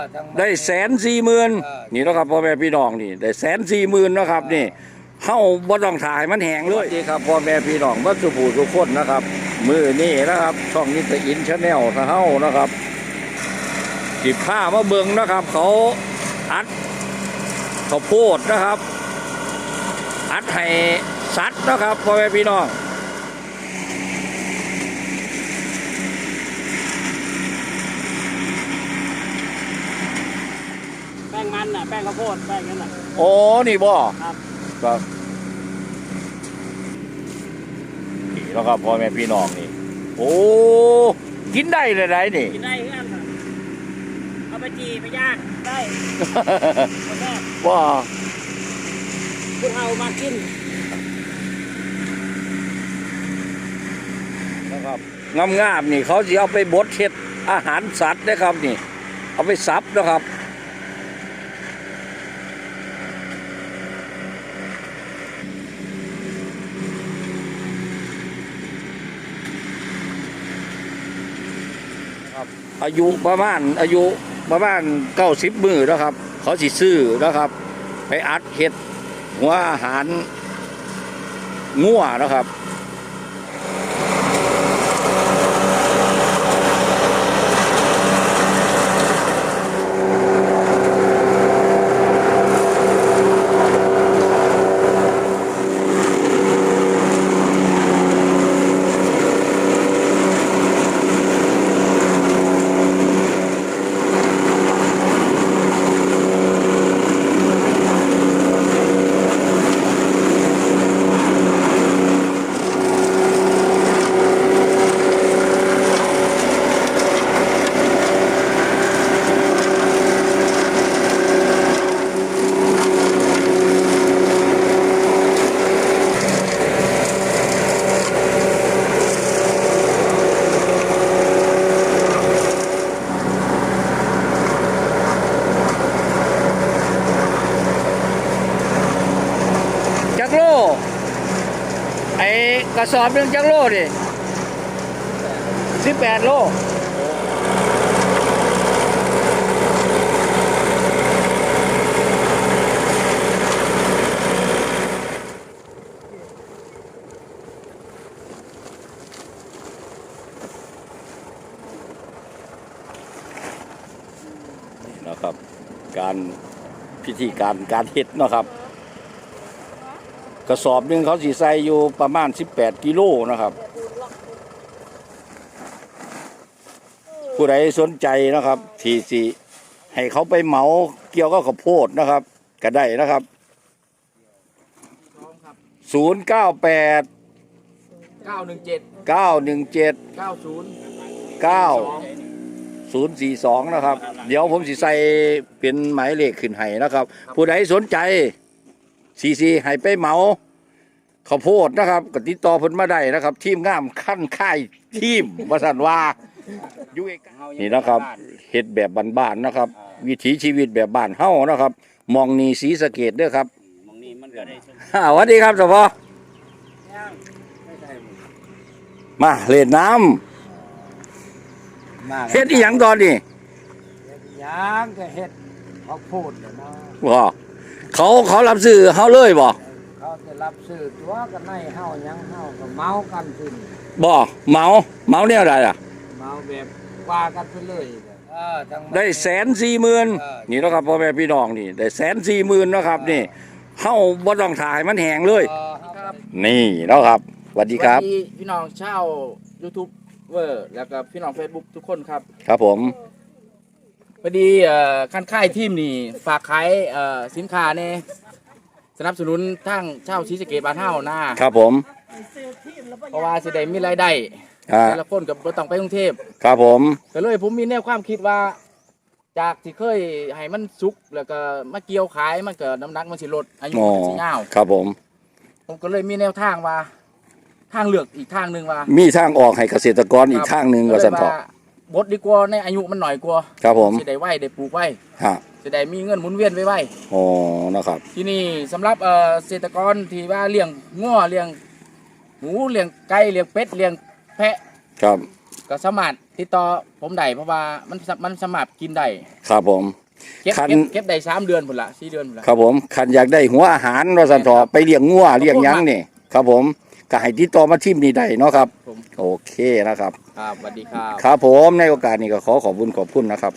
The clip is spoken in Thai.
อทั้งได้แสนสี่หมื่นเออนี่นะครับพ่อแม่พี่น้องนี่ได้แสนสี่หมื่นนะครับนี่เฮาบ่ต้องถ่ายมันแห้งเลยนี่ครับพ่อแม่พี่น้องเบ่สุผู้ทุกคนนะครับ มือนี่นะครับ ช่องนี้จะอินชาแนลถ้าเฮานะครับสิผ้ามาเบิ่งนะครับ เขาอัดข้าวโพดนะครับ อัดให้สัตว์นะครับพ่อแม่พี่น้อง แป้งมั นน่ะแป้งข้าวโพดแป้งนั่นน่ะโอ้นี่บ่ครับครับนี่แล้วครับพ่อแม่พี่น้องนี่ โอ้กินได้เลยไรนี่ กินได้เพื่อนค่ะเอาไปจีไปย่างได้คนแรกว่าพวกเรามากินนะครับงามๆนี่ เขาจะเอาไปบดเห็ดอาหารสัตว์นะครับนี่ เอาไปสับนะครับ อายุประมาณอายุประมาณเก้าสิบมือแล้วครับ เขาสิซื้อนะครับ ไปอัดเห็ดหัวอาหารงัวนะครับ จักโล ไอ้ กระสอบหนึ่งจักโลดิสิบแปดโลนะครับ การพิธีการการเฮ็ดนะครับ กระสอบหนึ่งเขาสีใส่อยู่ประมาณ 18 กิโลนะครับ ผู้ใดสนใจนะครับที่สิให้เขาไปเหมาเกี่ยวกับข้าวโพดนะครับ ก็ได้นะครับ 098เก้าหนึ่งเจ็ด917เก้าศูนย์9 042 นะครับ เดี๋ยวผมสิใส่เป็นหมายเลขขึ้นให้นะครับ ผู้ใดสนใจ สีสีให้ไปเหมาข้าวโพดนะครับก็ติดต่อเพิ่นมาได้นะครับ ทีมงามขั้นค่ายทีมวสันว่าอยู่ใกล้ๆนี่นะครับเฮ็ดแบบบ้านๆนะครับ วิถีชีวิตแบบบ้านเฮานะครับ มองนี่สีสะเกตเด้อครับมองนี่มันก็ได้อ่าสวัสดีครับสพมาเล่นน้ำมากเฮ็ดอีหยังตอนนี้ยางก็เฮ็ดเขาพูดเลยนะบ่ เขาเขารับซื้อเฮาเลยบ่เขาจะรับซื้อตัวกันในเฮาหยังเฮาก็เมากันขึ้นบ่เหมาเหมาแนวใดอะเมาแบบว่ากันไปเลยเออทั้งได้แสนสี่หมื่นเออนี่เนาะครับพ่อแม่พี่น้องนี่ได้แสนสี่หมื่นเนาะครับนี่เฮาบ่ต้องถ่ายมันแห้งเลย เออครับนี่เนาะครับสวัสดีครับ สวัสดีพี่น้องชาว YouTube เวอร์แล้วก็พี่น้อง Facebook ทุกคนครับ ครับผม พอดีเอ่อคันค่ายทีมนี่ฝากขายเอ่อสินค้าเนี่ยสนับสนุนทางชาวศรีสะเกษบ้านเฮาหน้าครับผมเพราะว่าสิได้มีรายได้อ่าแต่ละคนกับบ่ต้องไปกรุงเทพครับผมก็เลยผมมีแนวความคิดว่า จากที่เคยให้มันสุกแล้วก็มาเกี่ยวขายมันก็น้ำหนักมันสิลดอายุอ๋อมันสิยาวครับผม ผมก็เลยมีแนวทางว่า ทางเลือกอีกทางหนึ่งว่ามีทางออกให้เกษตรกรอีกทางหนึ่งว่าซั่นเถาะ บดดีกว่าในอายุมันหน่อยกว่าครับผมสิได้ไว้ได้ปลูกไว้ฮะสิได้มีเงินหมุนเวียนไว้ไว้อ๋อนะครับ ที่นี่สำหรับเอ่อเกษตรกรที่ว่าเลี้ยงงัวเลี้ยงหมูเลี้ยงไก่เลี้ยงเป็ดเลี้ยงแพะครับ ก็สามารถติดต่อผมได้เพราะว่ามันสมันสามารถกินได้ครับผมเก็บคันเก็บเก็บได้สามเดือนพุ่นละสี่เดือนพุ่นละครับผมคันอยากได้หัวอาหารว่าสันทอไปเลี้ยงงัวเลี้ยงหยังนี่ครับผม ก็ให้ติดต่อมาทิมนี่ได้เนาะครับ ผมโอเคนะครับ ครับสวัสดีครับ ครับผมในโอกาสนี้ก็ขอขอบคุณขอบคุณนะครับ